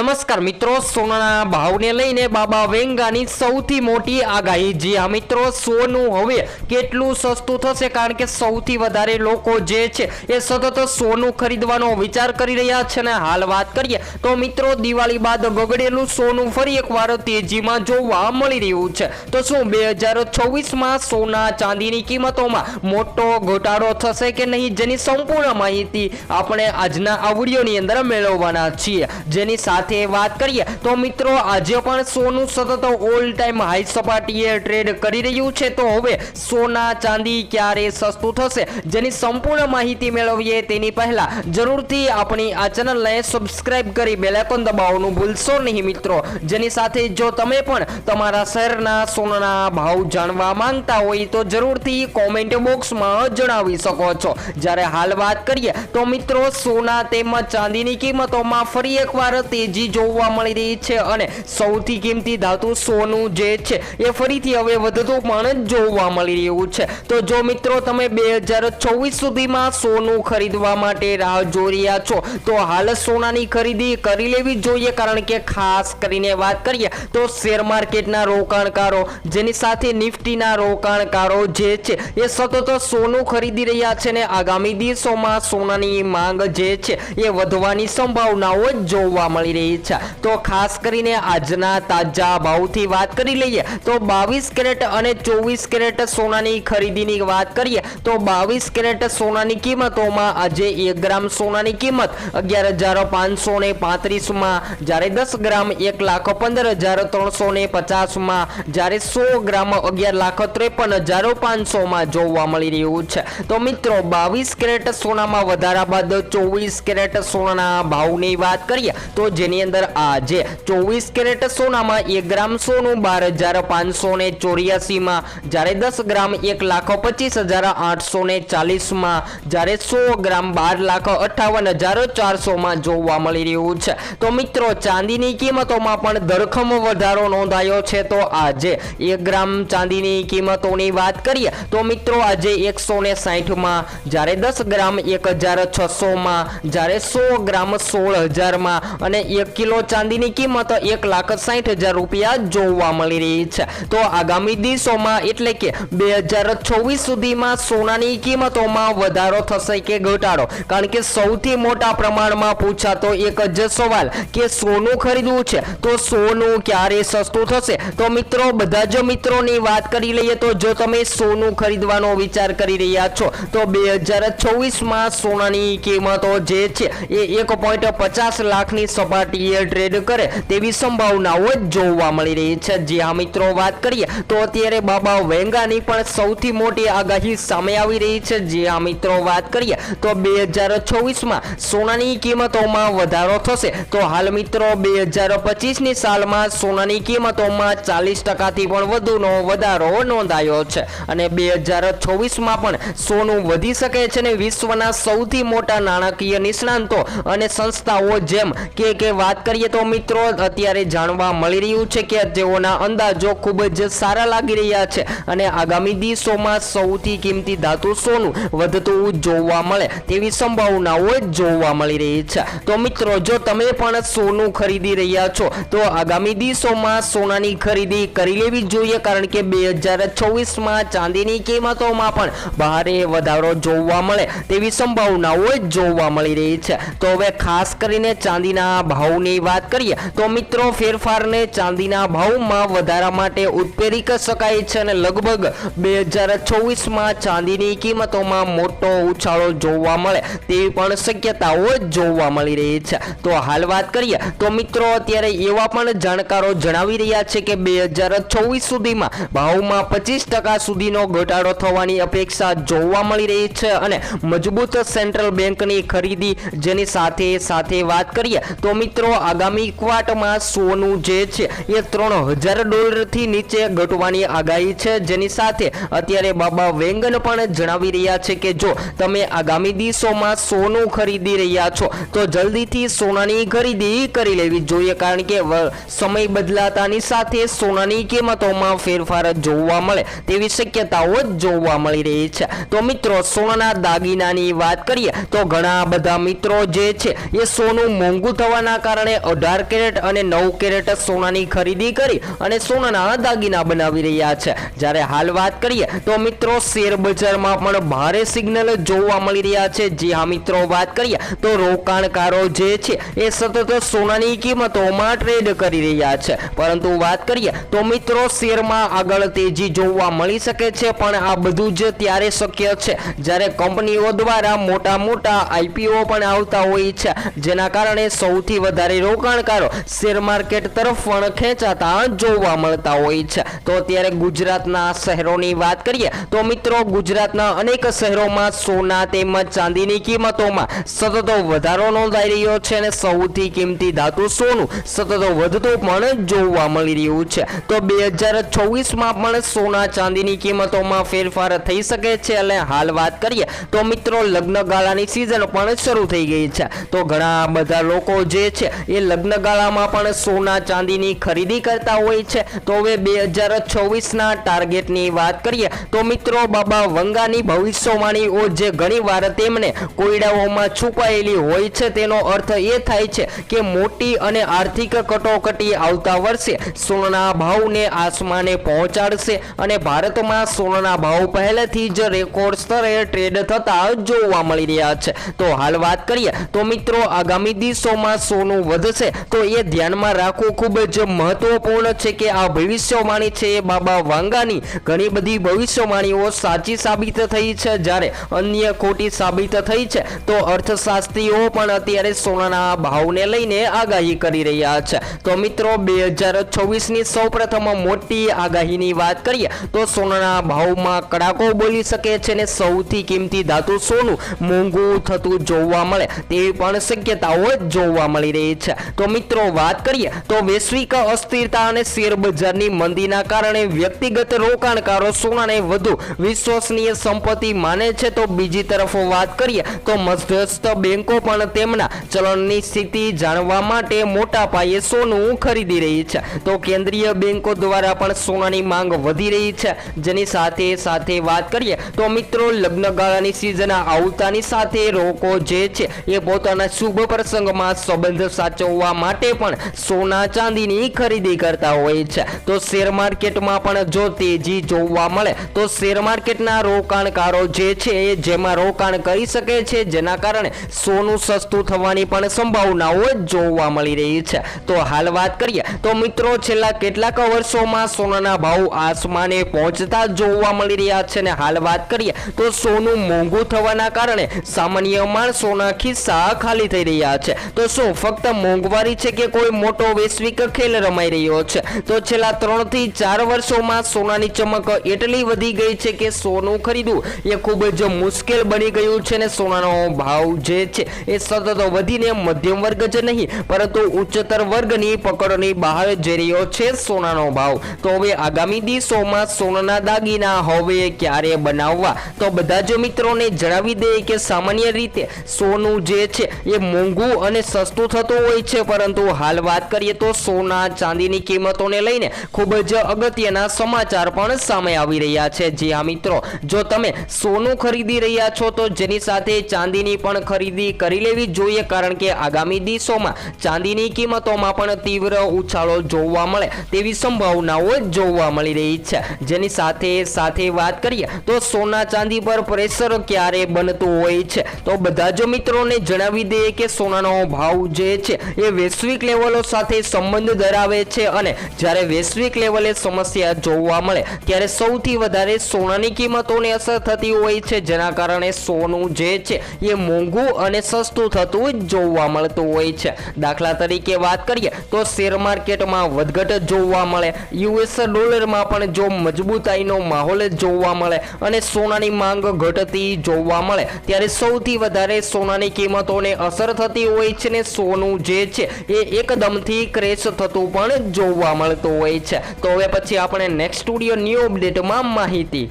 નમસ્કાર મિત્રો, સોનાના ભાવને લઈને બાબા વેંગાની સૌથી મોટી આગાહી. જી હા મિત્રો, સોનું હવે કેટલું સસ્તું થશે? કારણ કે સૌથી વધારે લોકો જે છે એ સતત સોનું ખરીદવાનો વિચાર કરી રહ્યા છે અને હાલ વાત કરીએ તો મિત્રો, દિવાળી બાદ બગડેલું સોનું ફરી એકવાર તેજીમાં જોવા મળી રહ્યું છે. તો શું બે હજાર છવ્વીસમાં સોના ચાંદીની કિંમતોમાં મોટો ઘટાડો થશે કે નહીં જેની સંપૂર્ણ માહિતી આપણે આજના આ અંદર મેળવવાના છીએ. જેની સાથે વાત કરીએ તો મિત્રો, આજે પણ સોનું સતત ઓલ ટાઈમ હાઈ સપાટીએ ટ્રેડ કરી રહ્યું છે. તો હવે સોના ચાંદી ક્યારે સસ્તું થશે? જેની સંપૂર્ણ માહિતી મેળવીએ તેની પહેલા જરૂરથી આપણી આ ચેનલને સબસ્ક્રાઇબ કરી બેલાઇકોન દબાવવાનું ભૂલશો નહીં મિત્રો. જેની સાથે જો તમે પણ તમારા શહેરના સોનાના ભાવ જાણવા માંગતા હોય તો જરૂરથી કોમેન્ટ બોક્સમાં જણાવી શકો છો. જ્યારે હાલ વાત કરીએ તો મિત્રો, સોના તેમજ ચાંદીની કિંમતોમાં ફરી એકવાર તેજી જોવા મળી રહી છે અને સૌથી કિંમતી ધાતુ સોનું જે છે એ ફરીથી હવે વધતું પણ જોવા મળી રહ્યું છે. તો જો મિત્રો તમે બે હજાર ચોવીસ સુધીમાં સોનું ખરીદવા માટે રાહ જોઈ રહ્યા છો, તો હાલ સોનાની ખરીદી કરી લેવી જોઈએ. કારણ કે ખાસ કરીને વાત કરીએ તો શેર માર્કેટના રોકાણકારો, જેની સાથે નિફ્ટીના રોકાણકારો જે છે એ સતત સોનું ખરીદી રહ્યા છે ને આગામી દિવસોમાં સોનાની માંગ જે છે એ વધવાની સંભાવનાઓ જોવા મળી રહી છે તો ખાસ કરીને આજના તાજા ભાવથી વાત કરી લઈએ, તો બાવીસ કેરેટ અને ચોવીસ કેરેટ સોનાની ખરીદીની વાત કરીએ, તો બાવીસ કેરેટ સોનાની કિંમતોમાં આજે એક ગ્રામ સોનાની કિંમત અગિયાર હજાર પાંચસો ને પાંત્રીસમાં, જ્યારે દસ ગ્રામ એક લાખ પંદર હજાર ત્રણસો ને પચાસમાં, જ્યારે સો ગ્રામ અગિયાર લાખ ત્રેપન હજાર પાંચસોમાં જોવા મળી રહ્યું છે. તો મિત્રો, બાવીસ કેરેટ સોનામાં વધારા બાદ ચોવીસ કેરેટ સોનાના ભાવની વાત કરીએ, તો જેની અંદર આજે ચોવીસ કેરેટ સોનામાં એક ગ્રામ સોનું, બાર હજાર પાંચસો ને ચોર્યાસીમાં. જ્યારે દસ ગ્રામ એક લાખ પચીસ હજાર આઠસો ને ચાલીસમાં. જ્યારે સો ગ્રામ બાર લાખ અઠાવન હજાર ચારસોમાં જોવા મળી રહ્યું છે. તો મિત્રો, ચાંદીની કિંમતોમાં પણ ધરખમ વધારો નોંધાયો છે. તો આજે એક ગ્રામ ચાંદીની કિંમતોની વાત કરીએ, તો મિત્રો, આજે એકસો ને સાહીઠમાં જ્યારે દસ ગ્રામ એક હજાર છસોમાં. જ્યારે સો ગ્રામ સોળ હજારમાં. અને એક કિલો ચાંદીની કિંમત એક લાખ સાઠ હજાર રૂપિયા જોવા મળી રહી છે. તો આગામી દિવસોમાં એટલે કે બે હજાર છવ્વીસ સુધીમાં સોનાની કિંમતોમાં વધારો થશે કે ઘટાડો? કારણ કે સૌથી મોટા પ્રમાણમાં પૂછાતો એક જ સવાલ કે સોનું ખરીદવું છે તો સોનું ક્યારે સસ્તું થશે? તો મિત્રો, બધા જ મિત્રોની વાત કરી લઈએ તો જો તમે સોનું ખરીદવાનો વિચાર કરી રહ્યા છો, તો બે હજાર છવ્વીસમાં સોનાની કિંમતો જે છે એ એક પોઈન્ટ પચાસ લાખની સપાટીએ ટ્રેડ કરે તેવી સંભાવનાઓ જોવા મળી રહી છે. જે આ મિત્રો, વાત કરીએ તો અત્યારે બાબા વેંગાની પણ સૌથી મોટી આગાહી સામે આવી રહી છે. જે આ મિત્રો, વાત કરીએ તો બે હજાર છવ્વીસમાં સોનાની કિંમતોમાં વધારો થશે. તો હાલ મિત્રો, બે હજાર પચીસની સાલમાં સોનાની કિંમતોમાં ચાલીસ ટકાથી પણ વધુનો વધારો નોંધાયો છે અને બે હજાર છવ્વીસમાં પણ સોનું વધી શકે છે ને વિશ્વના સૌથી મોટા નાણાકીય નિષ્ણાંતો અને સંસ્થાઓ જેમ કે કે વાત કરીએ તો મિત્રો, અત્યારે જાણવા મળી રહ્યું છે કે તેઓના અંદાજો ખૂબ જ સારા લાગી રહ્યા છે અને આગામી દિવસોમાં સૌથી કિંમતી ધાતુ સોનું વધતું જોવા મળે તેવી સંભાવનાઓ જોવા મળી રહી છે. તો મિત્રો, જો તમે પણ સોનું ખરીદી રહ્યા છો, તો આગામી દિવસોમાં સોનાની ખરીદી કરી લેવી જોઈએ, કારણ કે બે હજાર છવ્વીસમાં ચાંદીની કિંમતોમાં પણ ભારે વધારો જોવા મળે તેવી સંભાવનાઓ જોવા મળી રહી છે. તો હવે ખાસ કરીને ચાંદીના ભાવની વાત કરીએ, તો મિત્રો ફેરફારને ચાંદીના ભાવમાં વધારા માટે ઉત્પ્રેરી શકાય છે અને લગભગ બે હજાર ચોવીસમાં ચાંદીની કિંમતોમાં મોટો ઉછાળો જોવા મળે તેવી પણ શક્યતાઓ જોવા મળી રહી છે. તો હાલ વાત કરીએ, તો મિત્રો અત્યારે એવા પણ જાણકારો જણાવી રહ્યા છે કે બે હજાર ચોવીસ સુધીમાં ભાવમાં પચીસ ટકા સુધીનો ઘટાડો થવાની અપેક્ષા જોવા મળી રહી છે અને મજબૂત સેન્ટ્રલ બેંકની ખરીદી જેની સાથે સાથે વાત કરીએ, તો મિત્રો આગામી ક્વાર્ટમાં સોનું જે છે, એ ત્રણ હજાર ડોલરથી નીચે ઘટવાની આગાહી છે. જેની સાથે અત્યારે બાબા વેંગન પણ જણાવી રહ્યા છે કે જો તમે આગામી દિવસોમાં સોનું ખરીદી રહ્યા છો, તો જલ્દીથી સોનાની ખરીદી કરી લેવી જોઈએ, કારણ કે સમય બદલાતાની સાથે સોનાની કિંમતોમાં ફેરફાર જોવા મળે, તેવી શક્યતાઓ જોવા મળી રહી છે. તો મિત્રો, સોનાના દાગીનાની વાત કરીએ, તો ઘણા બધા મિત્રો જે છે, એ સોનું મોંઘું થવાના કારણે અઢાર કેરેટ અને નવ કેરેટ સોનાની ખરીદી કરી અને સોનાના દાગીના બનાવી રહ્યા છે. જ્યારે હાલ વાત કરીએ તો મિત્રો શેર બજારમાં પણ ભારે સિગ્નલ જોવા મળી રહ્યા છે. જે હા મિત્રો વાત કરીએ તો રોકાણકારો જે છે એ સતત સોનાની કિંમતોમાં ટ્રેડ કરી રહ્યા છે. પરંતુ વાત કરીએ તો મિત્રો શેરમાં આગળ તેજી જોવા મળી શકે છે, પણ આ બધું જ ત્યારે શક્ય છે જ્યારે કંપનીઓ દ્વારા મોટા મોટા આઈપીઓ પણ આવતા હોય છે. જેના કારણે સૌથી વધારે રોકાણકારો શેર માર્કેટ તરફ પણ ખેંચાતા જોવા મળતા હોય છે. તો અત્યારે ગુજરાતના શહેરોની વાત કરીએ તો મિત્રો ગુજરાતના અનેક શહેરોમાં સોના તેમજ ચાંદીની કિંમતોમાં સતત વધારો નોંધાઈ રહ્યો છે અને સૌથી કિંમતી ધાતુ સોનું સતત વધતું પણ જોવા મળી રહ્યું છે. તો બે હજાર છવ્વીસમાં પણ સોના ચાંદીની કિંમતોમાં ફેરફાર થઈ શકે છે અને હાલ વાત કરીએ તો મિત્રો લગ્ન ગાળાની સિઝન પણ શરૂ થઈ ગઈ છે. તો ઘણા બધા લોકો જે છે એ લગ્ન ગાળામાં પણ સોના ચાંદીની ખરીદી કરતા હોય છે. તો હવે બે હજાર છવ્વીસના ટાર્ગેટની વાત કરીએ તો મિત્રો બાબા વંગાની ભવિષ્યવાણીઓ જે ઘણીવાર તેમને કોયડાઓમાં છુપાયેલી હોય છે તેનો અર્થ એ થાય છે કે મોટી અને આર્થિક કટોકટી આવતા વર્ષે સોનાના ભાવને આસમાને પહોંચાડશે અને ભારતમાં સોનાના ભાવ પહેલેથી જ રેકોર્ડ સ્તરે ટ્રેડ થતા જોવા મળી રહ્યા છે. તો હાલ વાત કરીએ તો મિત્રો આગામી દિવસોમાં સોનું વધશે, તો એ ધ્યાનમાં રાખવું ખૂબ જ મહત્વપૂર્ણ છે કે આ ભવિષ્યવાણી છે એ બાબા વાંગાની ઘણી બધી ભવિષ્યવાણીઓ સાચી સાબિત થઈ છે. જ્યારે અન્ય ખોટી સાબિત થઈ છે, તો અર્થશાસ્ત્રીઓ પણ અત્યારે સોનાના ભાવને લઈને આગાહી કરી રહ્યા છે. તો મિત્રો, બે હજાર છવ્વીસની સૌપ્રથમ મોટી આગાહીની વાત કરીએ, તો સોનાના ભાવમાં કડાકો બોલી શકે છે ને સૌથી કિંમતી ધાતુ સોનું મોંઘું થતું જોવા મળે તેવી પણ શક્યતાઓ જોવા મળી રહી છે. તો મિત્રો, વાત કરીએ તો વૈશ્વિક અસ્થિરતા અને શેર બજારની મંદીના કારણે વ્યક્તિગત રોકાણકારો સોનાને વધુ વિશ્વસનીય સંપત્તિ માને છે. તો બીજી તરફ વાત કરીએ તો મધ્યસ્થ બેંકો પણ તેમના ચલણની સ્થિતિ જાણવા માટે મોટા પાયે સોનું ખરીદી રહી છે. તો કેન્દ્રીય બેંકો દ્વારા પણ સોનાની માંગ વધી રહી છે. જેની સાથે સાથે વાત કરીએ તો મિત્રો, લગ્નગાળાની સિઝન આવતાની સાથે રોકો જે છે એ પોતાના શુભ પ્રસંગમાં સંબંધ સાચવવા માટે પણ સોના ચાંદીની ખરીદી કરતા હોય છે. તો શેર માર્કેટમાં પણ જો તેજી જોવા મળે, તો શેર માર્કેટના રોકાણકારો જે છે એ જેમાં રોકાણ કરી શકે છે, જેના કારણે સોનું સસ્તું થવાની પણ સંભાવનાઓ જોવા મળી રહી છે. તો હાલ વાત કરીએ, તો મિત્રો છેલ્લા કેટલાક વર્ષોમાં સોનાના ભાવ આસમાને પહોંચતા જોવા મળી રહ્યા છે ને હાલ વાત કરીએ, તો સોનું મોંઘું થવાના કારણે સામાન્ય માણસોના ખિસ્સા ખાલી થઈ રહ્યા છે. તો શું, ફક્ત મોંઘવારી છે કે કોઈ મોટો વૈશ્વિક ખેલ રમાઈ રહ્યો છે. તો છેલ્લા ત્રણથી ચાર વર્ષોમાં સોનાની ચમક એટલી વધી ગઈ છે કે સોનું ખરીદવું એ ખૂબ જ મુશ્કેલ બની ગયું છે ને સોનાનો ભાવ જે છે એ સતત વધીને મધ્યમ વર્ગ જ નહીં, પરંતુ ઉચ્ચતર વર્ગની પકડની બહાર જઈ રહ્યો છે સોનાનો ભાવ. તો હવે આગામી દિવસોમાં સોનાના દાગીના હવે ક્યારે બનાવવા? તો બધા જ મિત્રોને જણાવી દે કે સામાન્ય રીતે સોનું જે છે એ મોંઘું અને સસ્તું થતું હોય છે, પરંતુ હાલ વાત કરીએ તો સોના ચાંદીની કિંમતોને લઈને ખૂબ જ અગત્યના સમાચાર પણ સામે આવી રહ્યા છે. જી હા મિત્રો, જો તમે સોનું ખરીદી રહ્યા છો, તો જેની સાથે ચાંદીની પણ ખરીદી કરી લેવી જોઈએ, કારણ કે આગામી દિવસોમાં ચાંદીની કિંમતોમાં પણ તીવ્ર ઉછાળો જોવા મળે તેવી સંભાવનાઓ જોવા મળી રહી છે. જેની સાથે સાથે વાત કરીએ તો સોના ચાંદી પર પ્રેશર ક્યારે બનતું હોય છે, તો બધા જ મિત્રોને જણાવી દઈએ કે સોનાનો ભાવ જે છે. એ વૈશ્વિક લેવલો સાથે સંબંધ ધરાવે છે અને જ્યારે વૈશ્વિક લેવલે સમસ્યા જોવા મળે, ત્યારે સૌથી વધારે સોનાની કિંમતોને અસર થતી હોય છે. જેના કારણે સોનું જે છે, એ મોંઘું અને સસ્તું થતું જોવા મળતું હોય છે. દાખલા તરીકે વાત કરીએ, તો શેર માર્કેટમાં વધઘટ જોવા મળે. યુએસ ડોલરમાં પણ જો મજબૂતાઈનો માહોલ જોવા મળે અને સોનાની માંગ ઘટતી જોવા મળે, ત્યારે સૌથી વધારે સોનાની કિંમતોને અસર થતી હોય છે ને સોનું જે છે, એ એકદમથી ક્રેશ થતું પણ જોવા મળતું હોય છે. તો હવે પછી આપણે નેક્સ્ટ સ્ટુડિયો ન્યૂ અપડેટમાં માહિતી.